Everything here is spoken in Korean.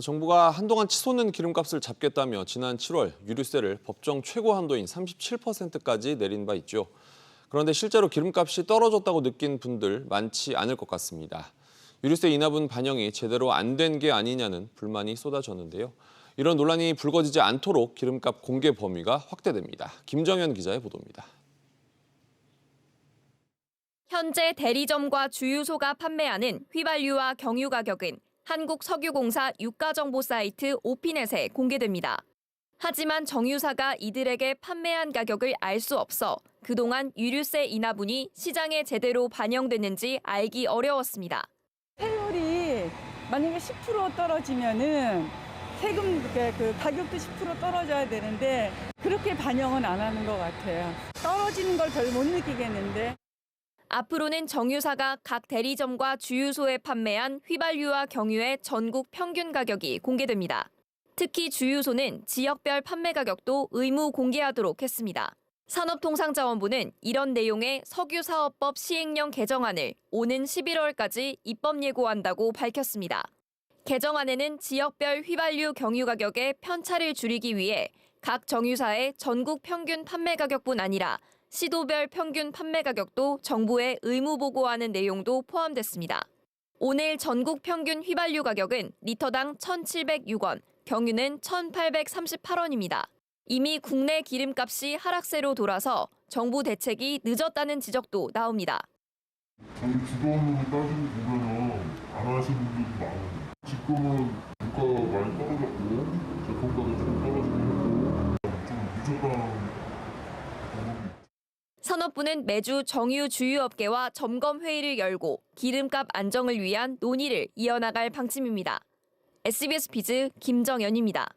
정부가 한동안 치솟는 기름값을 잡겠다며 지난 7월 유류세를 법정 최고 한도인 37%까지 내린 바 있죠. 그런데 실제로 기름값이 떨어졌다고 느낀 분들 많지 않을 것 같습니다. 유류세 인하분 반영이 제대로 안 된 게 아니냐는 불만이 쏟아졌는데요. 이런 논란이 불거지지 않도록 기름값 공개 범위가 확대됩니다. 김정현 기자의 보도입니다. 현재 대리점과 주유소가 판매하는 휘발유와 경유 가격은 한국석유공사 유가정보 사이트 오피넷에 공개됩니다. 하지만 정유사가 이들에게 판매한 가격을 알 수 없어 그동안 유류세 인하분이 시장에 제대로 반영됐는지 알기 어려웠습니다. 세율이 만약에 10% 떨어지면은 세금 그, 그 가격도 10% 떨어져야 되는데 그렇게 반영은 안 하는 것 같아요. 떨어지는 걸 별 못 느끼겠는데. 앞으로는 정유사가 각 대리점과 주유소에 판매한 휘발유와 경유의 전국 평균 가격이 공개됩니다. 특히 주유소는 지역별 판매 가격도 의무 공개하도록 했습니다. 산업통상자원부는 이런 내용의 석유사업법 시행령 개정안을 오는 11월까지 입법 예고한다고 밝혔습니다. 개정안에는 지역별 휘발유 경유 가격의 편차를 줄이기 위해 각 정유사의 전국 평균 판매 가격뿐 아니라 시도별 평균 판매 가격도 정부에 의무 보고하는 내용도 포함됐습니다. 오늘 전국 평균 휘발유 가격은 리터당 1,706원, 경유는 1,838원입니다. 이미 국내 기름값이 하락세로 돌아서 정부 대책이 늦었다는 지적도 나옵니다. 저희 주변으로 따지고 보면은 안 하시는 분들도 많아요. 지금은 물가가 많이 떨어졌고 제품 가격 조금 떨어지고 했고 좀 늦었다는 방법이 산업부는 매주 정유 주유업계와 점검 회의를 열고 기름값 안정을 위한 논의를 이어나갈 방침입니다. SBS 비즈 김정연입니다.